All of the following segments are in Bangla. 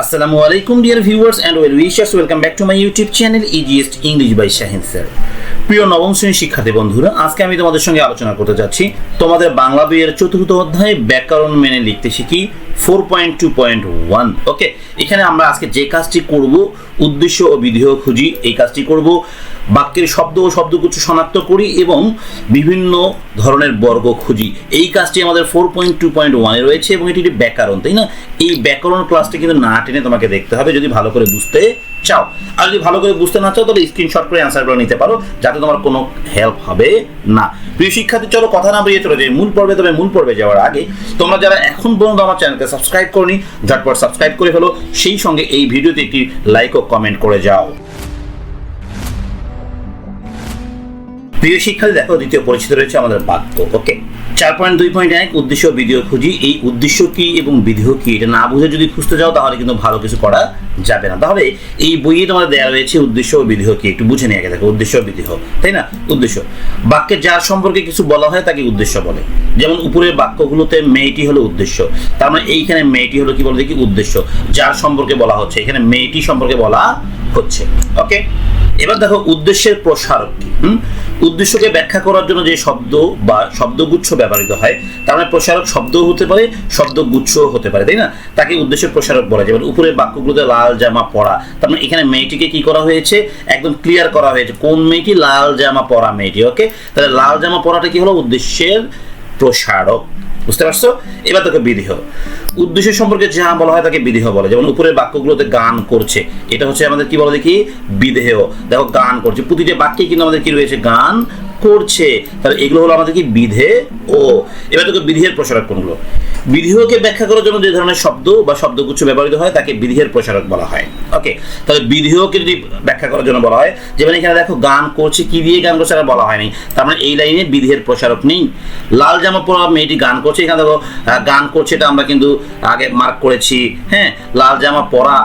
আসসালামু আলাইকুম dear viewers and well wishers welcome back to my YouTube channel easiest English by Shahin sir প্রিয় নবম শ্রেণির শিক্ষার্থী বন্ধুরা, আজকে আমি তোমাদের সঙ্গে আলোচনা করতে যাচ্ছি তোমাদের বাংলা বইয়ের চতুর্থ অধ্যায়ে ব্যাকরণ মেনে লিখতে শিখি। Four point two point one okay এখানে আমরা আজকে যে কাজটি করব, উদ্দেশ্য ও বিধেয় খুঁজি, এই কাজটি করব। বাক্যের শব্দ ও শব্দগুচ্ছ শনাক্ত করি এবং বিভিন্ন ধরনের বর্গ খুঁজি। এই কাজটি আমাদের ফোর পয়েন্ট টু পয়েন্ট ওয়ানে রয়েছে এবং এটি একটি ব্যাকরণ, তাই না? এই ব্যাকরণ ক্লাসটি কিন্তু না টেনে তোমাকে দেখতে হবে, যদি ভালো করে বুঝতে চাও। আর যদি ভালো করে বুঝতে না চাও, তাহলে স্ক্রিনশট করে অ্যান্সারগুলো নিতে পারো, যাতে তোমার কোনো হেল্প হবে না। প্রিয় শিক্ষার্থী, চলো কথা না বেরিয়ে চলে যাই মূল পর্বে। তবে মূল পর্বে যাওয়ার আগে তোমরা যারা এখন পর্যন্ত আমার চ্যানেলকে সাবস্ক্রাইব করনি, ঝটপট সাবস্ক্রাইব করে ফেলো। সেই সঙ্গে এই ভিডিওতে একটি লাইক ও কমেন্ট করে যাও। প্রিয় শিক্ষার্থী, দেখো দ্বিতীয় পরিচিত রয়েছে আমাদের বাক্য, ওকে? চার পয়েন্ট দুই পয়েন্ট এক, উদ্দেশ্য বিধেয় খুঁজি। এই উদ্দেশ্য কি এবং বিধেয় কি, এটা না বুঝে যদি খুঁজতে যাও, তাহলে কিন্তু ভালো কিছু করা যাবে না। তাহলে এই বইয়ে তোমাদের দেওয়া রয়েছে উদ্দেশ্য ও বিধেয় কি, একটু বুঝে নিয়ে আগে দেখো, উদ্দেশ্য ও বিধেয়, তাই না? উদ্দেশ্য। বাক্যের যার সম্পর্কে কিছু বলা হয়, তাকে উদ্দেশ্য বলে। যেমন উপরের বাক্যগুলোতে মেয়েটি হলো উদ্দেশ্য, তার মানে এইখানে মেয়েটি হলো কি বলে দেখি, উদ্দেশ্য। যার সম্পর্কে বলা হচ্ছে, এখানে মেয়েটি সম্পর্কে বলা হচ্ছে, ওকে? এবার দেখো উদ্দেশ্যের প্রসারক কি? উদ্দেশ্যকে ব্যাখ্যা করার জন্য যে শব্দ বা শব্দগুচ্ছ ব্যবহৃত হয়, তার মানে প্রসারক শব্দও হতে পারে, শব্দগুচ্ছও হতে পারে, তাই না? তাকে উদ্দেশ্যের প্রসারক বলা যায়। উপরের বাক্যগুলোতে লাল জামা পরা তার মানে এখানে মেয়েটিকে কি করা হয়েছে? একদম ক্লিয়ার করা হয়েছে। কোন মেয়েটি? লাল জামা পরা মেয়েটি ওকে তাহলে লাল জামা পরাটা কি হলো? উদ্দেশ্যের প্রসারক, বুঝতে পারছ? এবার তোকে বিদেহ উদ্দেশ্য সম্পর্কে যা বলা হয় তাকে বিদেহ বলে। যেমন উপরের বাক্যগুলোতে গান করছে, এটা হচ্ছে আমাদের কি বলে দেখি? বিদেহ। দেখো, গান করছে। প্রতিটা বাক্যে কিন্তু আমাদের কি রয়েছে? গান করছে, তাহলে এগুলো হলো আমাদের কি বিধে ও? এবার তোকে বিধির প্রসারক কোনগুলো? বিধিকে ব্যাখ্যা করার জন্য যে ধরনের শব্দ বা শব্দগুচ্ছ ব্যবহৃত হয়, তাকে বিধির প্রসারক বলা হয়। ওকে তাহলে বিধিকে যদি ব্যাখ্যা করার জন্য বলা হয়, যেমন এখানে দেখো গান করছে, কি দিয়ে গান করছে বলা হয়নি। তার মানে এই লাইনে বিধির প্রসারক নেই। লাল জামা পরা মেয়েটি গান করছে, এখানে দেখো গান করছে, এটা আমরা কিন্তু আগে মার্ক করেছি হ্যাঁ? লাল জামা পরা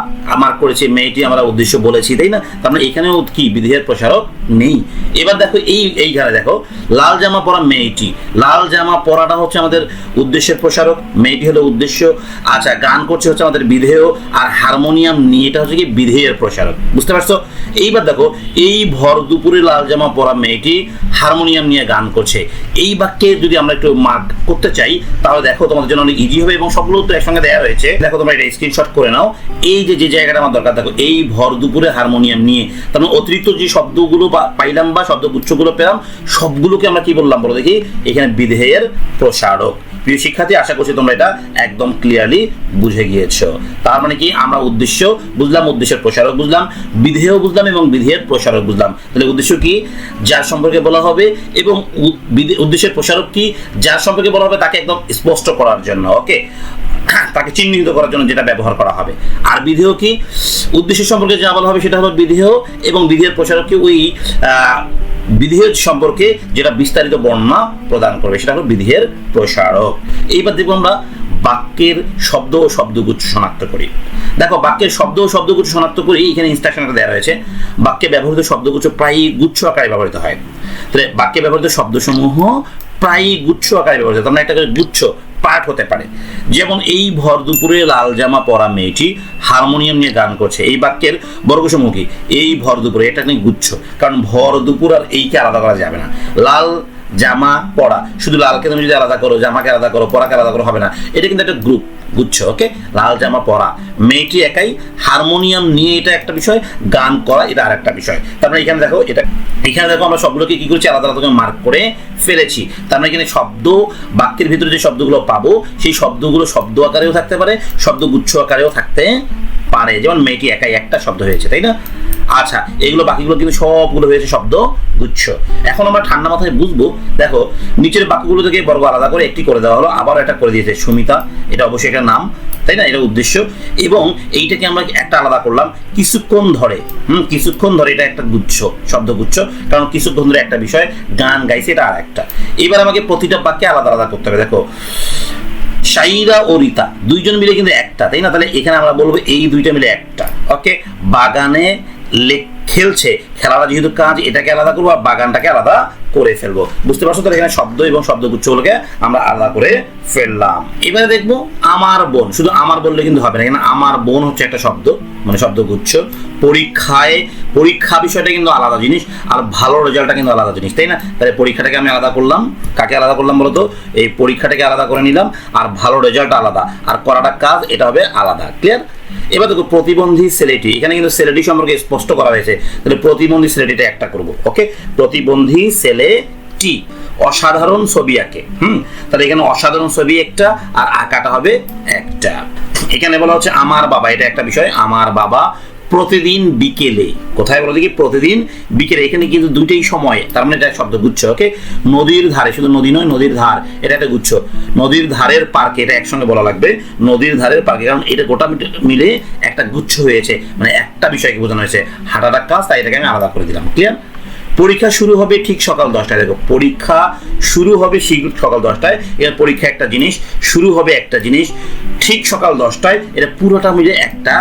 মার্ক করেছি, মেয়েটি আমরা উদ্দেশ্য বলেছি, তাই না? তার মানে এখানেও কি বিধির প্রসারক নেই। এবার দেখো এই, এইখানে দেখো, লাল জামা পরা মেয়েটি। লাল জামা পরাটা হচ্ছে আমাদের উদ্দেশ্যের প্রসারক, মেয়েটি হলো উদ্দেশ্য। আচ্ছা গান করছে হচ্ছে আমাদের বিধেয়, আর হারমোনিয়াম নিয়ে এটা হচ্ছে কি বিধেয়ের প্রসারক। বুঝতে পারছ? এইবার দেখো, এই ভর দুপুরে লাল জামা পরা মেয়েটি হারমোনিয়াম নিয়ে গান করছে। এই বাক্যে যদি আমরা একটু মার্ক করতে চাই, তাহলে দেখো তোমাদের জন্য অনেক ইজি হবে এবং সবগুলো তো একসঙ্গে দেওয়া হয়েছে দেখো তোমরা এটা স্ক্রিনশট করে নাও। এই যে যে জায়গাটা আমার দরকার, দেখো, এই ভর দুপুরে হারমোনিয়াম নিয়ে। তার মানে অতিরিক্ত যে শব্দগুলো বা- পাইলাম বা শব্দগুচ্ছগুলো পেলাম, সবগুলোকে আমরা কি বললাম বলো দেখি? এখানে বিধেয়ের প্রসারক। প্রিয় শিক্ষার্থী, আশা করছি তোমরা এটা একদম ক্লিয়ারলি বুঝে গিয়েছো। তার মানে কি? আমরা উদ্দেশ্য বুঝলাম, উদ্দেশ্যের প্রসারক বুঝলাম, বিধেয় বুঝলাম এবং বিধেয়ের প্রসারক বুঝলাম। তাহলে উদ্দেশ্য কি? যার সম্পর্কে বলা হবে এবং উদ্দেশ্যের প্রসারক কি? যার সম্পর্কে বলা হবে তাকে একদম স্পষ্ট করার জন্য ওকে তাকে চিহ্নিত করার জন্য যেটা ব্যবহার করা হবে। আর বিধেয় কি? উদ্দেশ্য সম্পর্কে যা বলা হবে সেটা হলো বিধেয় এবং বিধেয়ের প্রসারক কি? ওই বিধির সম্পর্কে যেটা বিস্তারিত বর্ণনা প্রদান করবে সেটা হলো বিধেয়ের প্রসারক। এইবার দেখব আমরা বাক্যের শব্দ ও শব্দগুচ্ছ শনাক্ত করি। দেখো, বাক্যের শব্দ ও শব্দগুচ্ছ শনাক্ত করি এখানে ইনস্ট্রাকশনটা দেওয়া রয়েছে। বাক্যে ব্যবহৃত শব্দগুচ্ছ প্রায়ই গুচ্ছ আকারে ব্যবহৃত হয়। তাহলে বাক্যে ব্যবহৃত শব্দসমূহ প্রায়ই গুচ্ছ আকারে ব্যবহৃত হয়। তার মানে একটা গুচ্ছ পাঠ হতে পারে। যেমন এই ভর দুপুরে লাল জামা পরা মেয়েটি হারমোনিয়াম নিয়ে গান করছে। এই বাক্যের বর্গসমূহ কি এই ভর দুপুরে, এটা নিয়ে গুচ্ছ। কারণ ভর দুপুর আর এইকে আলাদা করা যাবে না। লাল জামা পরা, শুধু লালকে তুমি যদি আলাদা করো, জামাকে আলাদা করো, পরাকে আলাদা করো, হবে না। এটা কিন্তু একটা গ্রুপ গুচ্ছ ওকে লাল জামা পরা। মেয়েটি একাই হারমোনিয়াম নিয়ে এটা একটা বিষয়, গান করা এটা আর একটা বিষয়। তারপরে এখানে দেখো, এটা এখানে দেখো আমরা সবগুলোকে কি করছি? আলাদা আলাদা মার্ক করে ফেলেছি। তার মানে এখানে শব্দ, বাক্যের ভিতরে যে শব্দগুলো পাবো, সেই শব্দগুলো শব্দ আকারেও থাকতে পারে শব্দ গুচ্ছ আকারেও থাকতে পারে। যেমন মেয়েটি একাই একটা শব্দ হয়েছে, তাই না? আচ্ছা এগুলো বাকিগুলো কিন্তু সবগুলো হয়েছে শব্দ, গুচ্ছ। এখন আমরা ঠান্ডা মাথায় বুঝব, দেখো, নিচের বাক্যগুলো থেকে বর্গ আলাদা করে একটি করে দেওয়া হলো, আবার একটা করে দিয়েছে সুমিতা, এটা অবশ্যই একটা নাম, তাই না? এটা উদ্দেশ্য। এবং এইটাকে আমরা একটা আলাদা করলাম, কিছুক্ষণ ধরে, হুম, কিছুক্ষণ ধরে এটা একটা গুচ্ছ শব্দগুচ্ছ কারণ কিছুক্ষণ ধরে একটা বিষয়, গান গাইছে এটা আর একটা এবার আমাকে প্রতিটা বাক্যে আলাদা আলাদা করতে হবে, দেখো। সাইরা ও রিতা, দুইজন মিলে কিন্তু একটা, তাই না? তাহলে এখানে আমরা বলব এই দুইটা মিলে একটা, ওকে? বাগানে খেলছে, খেলাটা যেহেতু কাজ, এটাকে আলাদা করব আর বাগানটাকে আলাদা করে ফেলব। বুঝতে পারছ তাহলে এখানে শব্দ এবং শব্দগুচ্ছগুলোকে আমরা আলাদা করে ফেললাম। এবারে দেখব আমার বোন, শুধু আমার বললে কিন্তু হবে না এখানে আমার বোন হচ্ছে একটা শব্দ মানে শব্দগুচ্ছ। পরীক্ষায়, পরীক্ষা বিষয়টা কিন্তু আলাদা জিনিস, আর ভালো রেজাল্টটা কিন্তু আলাদা জিনিস, তাই না? তাহলে পরীক্ষাটাকে আমি আলাদা করলাম। কাকে আলাদা করলাম বলতো এই পরীক্ষাটাকে আলাদা করে নিলাম, আর ভালো রেজাল্ট আলাদা। আর করাটা কাজ, এটা হবে আলাদা। ক্লিয়ার এবার দেখো, প্রতিবন্ধী সেলেটি এখানে কিন্তু সেলেটি সম্পর্কে স্পষ্ট করা হয়েছে। তাহলে প্রতিবন্ধী সেলেটিটা একটা করব, ওকে? প্রতিবন্ধী ছেলেটি অসাধারণ ছবি আঁকে, হুম? তাহলে এখানে অসাধারণ ছবি একটা, আর আঁকাটা হবে একটা। এখানে বলা হচ্ছে আমার বাবা, এটা একটা বিষয়, আমার বাবা প্রতিদিন বিকেলে। কোথায় বলো দেখি? প্রতিদিন বিকেলে। এখানে কিন্তু দুইটাই সময়। তার মানে এটা শব্দ গুচ্ছ, ওকে? নদীর ধারে, শুধু নদী নয়, নদীর ধার। এটা একটা গুচ্ছ। নদীর ধারের পার্কে, এটা একসঙ্গে বলা লাগবে, নদীর ধারের পার্কে। কারণ এটা গোটা মিলে একটা গুচ্ছ হয়েছে। মানে একটা বিষয়কে বোঝানো হয়েছে। হাঁটাটা কাজ, তাই এটাকে আমি আলাদা করে দিলাম। ক্লিয়ার পরীক্ষা শুরু হবে ঠিক সকাল দশটায়। দেখো, পরীক্ষা শুরু হবে শীঘ্র সকাল দশটায়। এর পরীক্ষা একটা জিনিস, শুরু হবে একটা জিনিস। ঠিক সকাল দশটায়, এটা পুরোটা মিলে একটা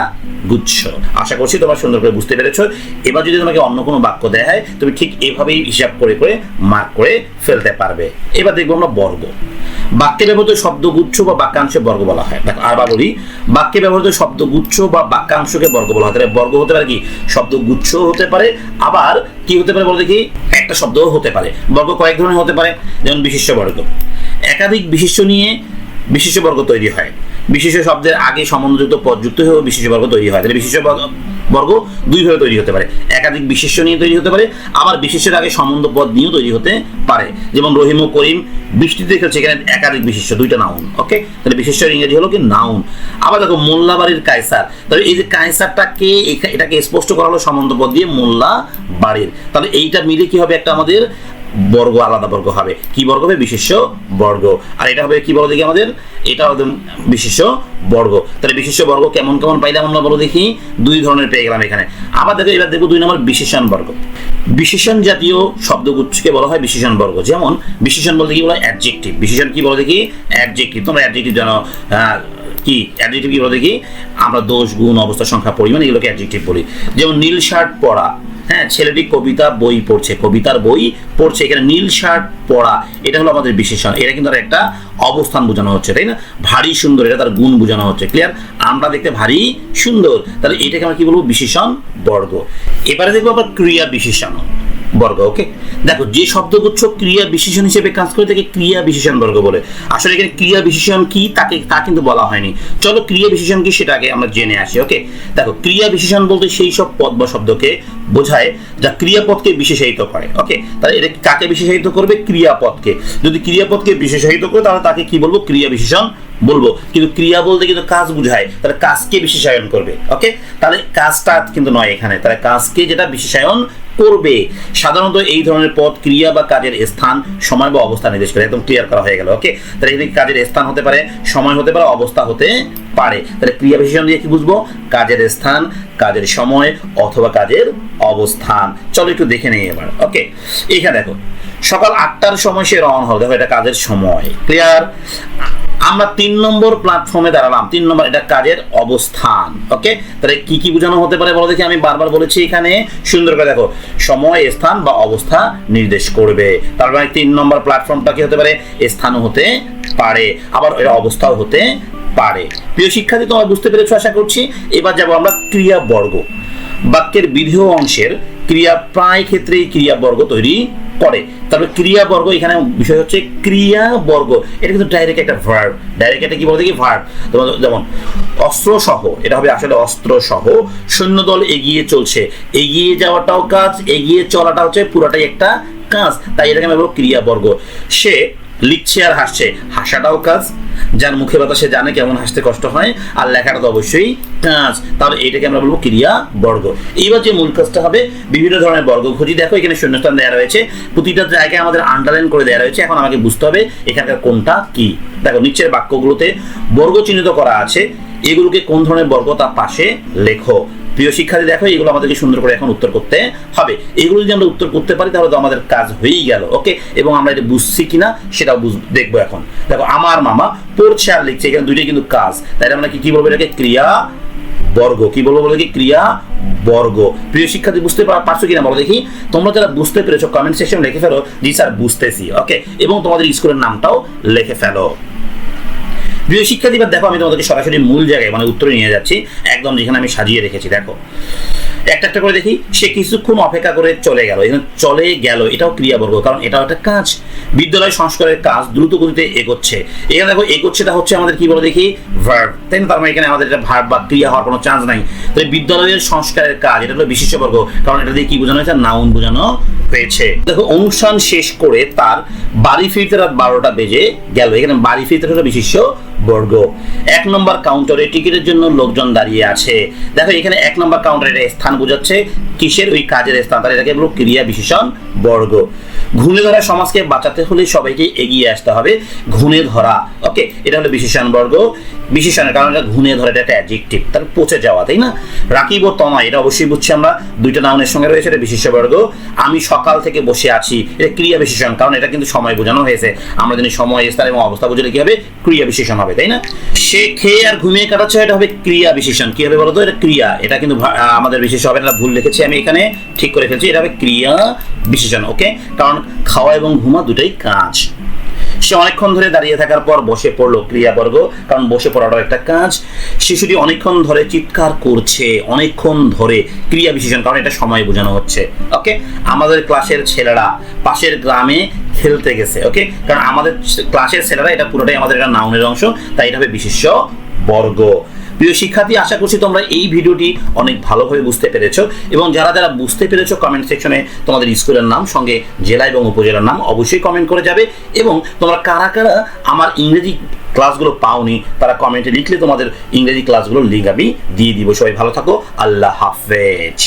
গুচ্ছ। আশা করছি তোমরা সুন্দর করে বুঝতে পেরেছ। এবার যদি তোমাকে অন্য কোনো বাক্য দেয় হয়, তুমি ঠিক এভাবেই হিসাব করে করে মার্ক করে ফেলতে পারবে। এবার দেখব আমরা বর্গ। বাক্যে ব্যবহৃত শব্দগুচ্ছ বা বাক্যাংশে বর্গ বলা হয়। দেখো, আরবার বলি, বাক্যে ব্যবহৃত শব্দগুচ্ছ বা বাক্যাংশকে বর্গ বলা হয়। তাহলে বর্গ হতে পারে কি? শব্দগুচ্ছ হতে পারে। আবার কি হতে পারে বলতে কি একটা শব্দও হতে পারে। বর্গ কয়েক ধরনের হতে পারে, যেমন বিশিষ্ট বর্গ একাধিক বিশিষ্ট নিয়ে বিশিষ্ট বর্গ তৈরি হয়। বিশিষ্ট শব্দের আগে সম্বন্ধযুক্ত পদ যুক্ত হয়েও বিশিষ্ট বর্গ তৈরি হয়। তাহলে বিশিষ্ট বর্গ- দুইভাবে তৈরি হতে পারে। একাধিক বিশিষ্ট নিয়ে তৈরি হতে পারে, আবার বিশিষ্টের আগে সম্বন্ধ পদ নিয়েও তৈরি হতে পারে। যেমন রহিম ও করিম বৃষ্টিতে খেলছে, এখানে একাধিক বিশিষ্ট, দুইটা নাউন ওকে তাহলে বিশিষ্টের ইংরেজি হলো কি নাউন আবার দেখো, মোল্লাবাড়ির কায়সার। তাহলে এই যে কায়সারটাকে এটাকে স্পষ্ট করা হলো সম্বন্ধ পদ দিয়ে মোল্লা বাড়ির তাহলে এইটা মিলে কি হবে একটা আমাদের বর্গ আলাদা বর্গ হবে। কি বর্গ হবে? বিশেষ্য বর্গ। আর এটা হবে কি বলো দেখি আমাদের? এটা হবে বিশেষ্য বর্গ। তাহলে বিশেষ্য বর্গ কেমন কেমন পাইলাম আমরা বলো দেখি? দুই ধরনের পেয়ে গেলাম এখানে। আবার দেখো, এবার দেখব দুই নম্বর বিশেষণ বর্গ। বিশেষণ জাতীয় শব্দগুচ্ছকে বলা হয় বিশেষণ বর্গ। যেমন, বিশেষণ বলতে কি বলা? হয় অ্যাডজেক্টিভ বিশেষণ কি বলো দেখি? অ্যাডজেক্টিভ তোমরা অ্যাডজেক্টিভ জানো। কি? অ্যাডজেক্টিভ কি বলো দেখি? আমরা দোষ, গুণ, অবস্থা, সংখ্যা, পরিমাণ এগুলোকে অ্যাডজেক্টিভ বলি। যেমন, নীল শার্ট পরা। হ্যাঁ ছেলেটি কবিতা বই পড়ছে, কবিতার বই পড়ছে, এখানে নীল শার্ট পড়া এটা হলো আমাদের বিশেষণ। এটা কিন্তু একটা অবস্থান বোঝানো হচ্ছে, তাই না? ভারী সুন্দর, এটা তার গুণ বোঝানো হচ্ছে ক্লিয়ার আমরা দেখতে ভারী সুন্দর। তাহলে এটাকে আমরা কি বলব? বিশেষণ বর্গ। এবারে দেখব আবার ক্রিয়া বিশেষণ। বর্গ ওকে দেখো, যে শব্দগুচ্ছ ক্রিয়া বিশেষণ হিসেবে কাজ করে, তাকে ক্রিয়া বিশেষণ বর্গ বলে। আসলে এখানে ক্রিয়া বিশেষণ কি, তাকে, তা কিন্তু বলা হয়নি। চলো ক্রিয়া বিশেষণ কি, সেটা আগে আমরা জেনে আসি ওকে দেখো, ক্রিয়া বিশেষণ বলতে সেই সব পদ বা শব্দকে বোঝায় যা ক্রিয়াপদকে বিশেষায়িত করে ওকে তাহলে এটা কাকে বিশেষায়িত করবে? ক্রিয়াপদকে। যদি ক্রিয়াপদকে বিশেষায়িত করে, তাহলে তাকে কি বলব? ক্রিয়া বিশেষণ বলব। কিন্তু ক্রিয়া বলতে কিন্তু কাজ বুঝায়, তাহলে কাজকে বিশেষায়ন করবে ওকে তাহলে কাজটা কিন্তু নয় এখানে, তাহলে কাজকে যেটা বিশেষায়ন করবে। সাধারণত এই ধরনের পদ ক্রিয়া বা কাজের স্থান, সময় বা অবস্থা নির্দেশ করে। একদম ক্লিয়ার করা হয়ে গেল ওকে তাহলে এখানে কাজের স্থান হতে পারে, সময় হতে পারে, অবস্থা হতে পারে। তাহলে ক্রিয়া বিশেষণ দিয়ে কি বুঝব? কাজের স্থান, কাজের সময় অথবা কাজের অবস্থান। চলো একটু দেখে নেই এবার ওকে এখানে দেখো, সকাল আটটার সময় সে রওনা হবে। দেখো এটা কাজের সময় ক্লিয়ার আমরা তিন নম্বর প্ল্যাটফর্মে দাঁড়ালাম। তিন নম্বর এটা কাজের অবস্থান ওকে তাহলে কি কি বোঝানো হতে পারে বলো দেখি, আমি বারবার বলেছি এখানে, সুন্দর করে দেখো, সময়, স্থান বা অবস্থা নির্দেশ করবে। তার মানে তিন নম্বর প্ল্যাটফর্মটা কি হতে পারে? স্থানও হতে পারে, আবার এটা অবস্থাও হতে পারে। প্রিয় শিক্ষার্থী, তোমরা বুঝতে পেরেছ, আশা করছি? এবার যাব আমরা ক্রিয়া বর্গ। বাক্যের বিধেয় অংশের ক্রিয়া প্রায় ক্ষেত্রেই ক্রিয়া বর্গ তৈরি করে তারপরে ক্রিয়া বর্গ, এখানে বিষয় হচ্ছে ক্রিয়া বর্গ। এটা কিন্তু ডাইরেক্ট একটা ভার্ব ডাইরেক্ট এটা কি বলতে কি? ভার্ব যেমন অস্ত্র সহ, এটা হবে আসলে অস্ত্র সহ, সৈন্যদল এগিয়ে চলছে। এগিয়ে যাওয়াটাও কাজ, এগিয়ে চলাটা হচ্ছে পুরোটাই একটা কাজ। তাই এটাকে আমি বলব ক্রিয়া বর্গ। সে লিখছে আর হাসছে। হাসাটাও কাজ। যার মুখে বাতা সে জানে কেমন হাসতে কষ্ট হয়, আর লেখাটা তো অবশ্যই কাজ। তাহলে এটাকে আমরা বলব ক্রিয়া বর্গ। এইবার যে মূল কাজটা হবে, বিভিন্ন ধরনের বর্গ খুঁজি। দেখো, এখানে শূন্যস্থান দেওয়া রয়েছে। প্রতিটা জায়গায় আমাদের আন্ডারলাইন করে দেওয়া রয়েছে। এখন আমাকে বুঝতে হবে এখানকার কোনটা কি। দেখো, নিচের বাক্যগুলোতে বর্গ চিহ্নিত করা আছে। এগুলোকে কোন ধরনের বর্গ তার পাশে লেখো। প্রিয় শিক্ষার্থী, দেখো, এগুলো আমাদেরকে সুন্দর করে এখন উত্তর করতে হবে। এগুলো যদি আমরা উত্তর করতে পারি, তাহলে তো আমাদের কাজ হয়েই গেল, ওকে? এবং আমরা এটা বুঝছি কিনা, সেটাও বুঝ, দেখব এখন। দেখো, আমার মামা পড়ছে আর লিখছে, এখানে দুইটাই কিন্তু কাজ। তাই আমরা কি বলব এটাকে? ক্রিয়া বর্গ। কি বলব বলে কি ক্রিয়া বর্গ। প্রিয় শিক্ষার্থী, বুঝতে পার- পারছ কিনা বলো দেখি? তোমরা যারা বুঝতে পেরেছ কমেন্ট সেকশন লিখে ফেলো। জি স্যার, বুঝতেছি, ওকে? এবং তোমাদের স্কুলের নামটাও লিখে ফেলো। প্রিয় শিক্ষার্থী, এবার দেখো আমি তোমাদেরকে সরাসরি মূল জায়গায় মানে উত্তরে নিয়ে যাচ্ছি, একদম যেখানে আমি সাজিয়ে রেখেছি, দেখো। একটা একটা করে দেখি, সে কিছুক্ষণ অপেক্ষা করে চলে গেল, এখানে চলে গেল, এটাও ক্রিয়াবর্গ, কারণ এটাও একটা কাজ। বিদ্যালয় সংস্কারের কাজ দ্রুত গতিতে এগোচ্ছে। এখানে দেখো, এগোচ্ছেটা হচ্ছে আমাদের কি বলে দেখি? ভার্ব। তাই না? তার মানে এখানে আমাদের এটা ভার্ব বা ক্রিয়া হওয়ার কোনো চান্স নাই। তো বিদ্যালয়ের সংস্কারের কাজ, এটা হলো বিশিষ্টবর্গ কারণ এটা দিয়ে কি বোঝানো হয়েছে? নাউন বোঝানো হয়েছে। দেখো, অনুষ্ঠান শেষ করে তার বাড়ি ফিরতে রাত বারোটা বেজে গেল। এখানে বাড়ি ফিরতে হলো বিশিষ্ট বর্গ। এক নম্বর কাউন্টারে টিকিটের জন্য লোকজন দাঁড়িয়ে আছে। দেখো, এখানে এক নম্বর কাউন্টারে স্থান বোঝাচ্ছে কিসের ওই কাজের স্থান? তাহলে এটাকে বলব ক্রিয়া বিশেষণ বর্গ। ঘুণে ধরা সমাজকে বাঁচাতে হলে সবাইকে এগিয়ে আসতে হবে ঘুণে ধরা। ওকে এটা হলো বিশেষণ বর্গ। বিশেষণের কারণ এটা ঘুণে ধরা এটা একটা অ্যাডজেক্টিভ তার পচে যাওয়া, তাই না? রাকিব ও তনয়, এটা অবশ্যই বুঝছি আমরা, দুইটা নাউনের সঙ্গে রয়েছে, এটা বিশেষ বর্গ। আমি সকাল থেকে বসে আছি, এটা ক্রিয়া বিশেষণ, কারণ এটা কিন্তু সময় বোঝানো হয়েছে। আমরা জানি সময় স্থান এবং অবস্থা বুঝলে কি হবে? ক্রিয়া বিশেষণ হবে, তাই না? সে খেয়ে আর ঘুমিয়ে কাটাচ্ছে, এটা হবে ক্রিয়া বিশেষণ। কি হবে বলতো? এটা ক্রিয়া। এটা কিন্তু আমাদের বিশেষ হবে, এটা ভুল লিখেছি আমি এখানে। ঠিক করে ফেলছি, এটা হবে ক্রিয়া বিশেষণ ওকে কারণ খাওয়া এবং ঘুমা দুটাই কাজ। সে অনেকক্ষণ ধরে দাঁড়িয়ে থাকার পর বসে পড়ল ক্রিয়াবর্গ, কারণ বসে পড়াটাও একটা কাজ। শিশুটি অনেকক্ষণ ধরে চিৎকার করছে, অনেকক্ষণ ধরে ক্রিয়া বিশেষণ, কারণ এটা সময় বোঝানো হচ্ছে। ওকে আমাদের ক্লাসের ছেলেরা পাশের গ্রামে খেলতে গেছে ওকে কারণ আমাদের ক্লাসের ছেলেরা এটা পুরোটাই আমাদের একটা নাউনের অংশ, তাই এটা হবে বিশেষ্য বর্গ। প্রিয় শিক্ষার্থী, আশা করছি তোমরা এই ভিডিওটি অনেক ভালোভাবে বুঝতে পেরেছ এবং যারা যারা বুঝতে পেরেছ কমেন্ট সেকশনে তোমাদের স্কুলের নাম, সঙ্গে জেলা এবং উপজেলার নাম অবশ্যই কমেন্ট করে যাবে এবং তোমরা কারা কারা আমার ইংরেজি ক্লাসগুলো পাওনি, তারা কমেন্টে লিখলে তোমাদের ইংরেজি ক্লাসগুলোর লিঙ্ক আমি দিয়ে দিব। সবাই ভালো থাকো, আল্লাহ হাফেজ।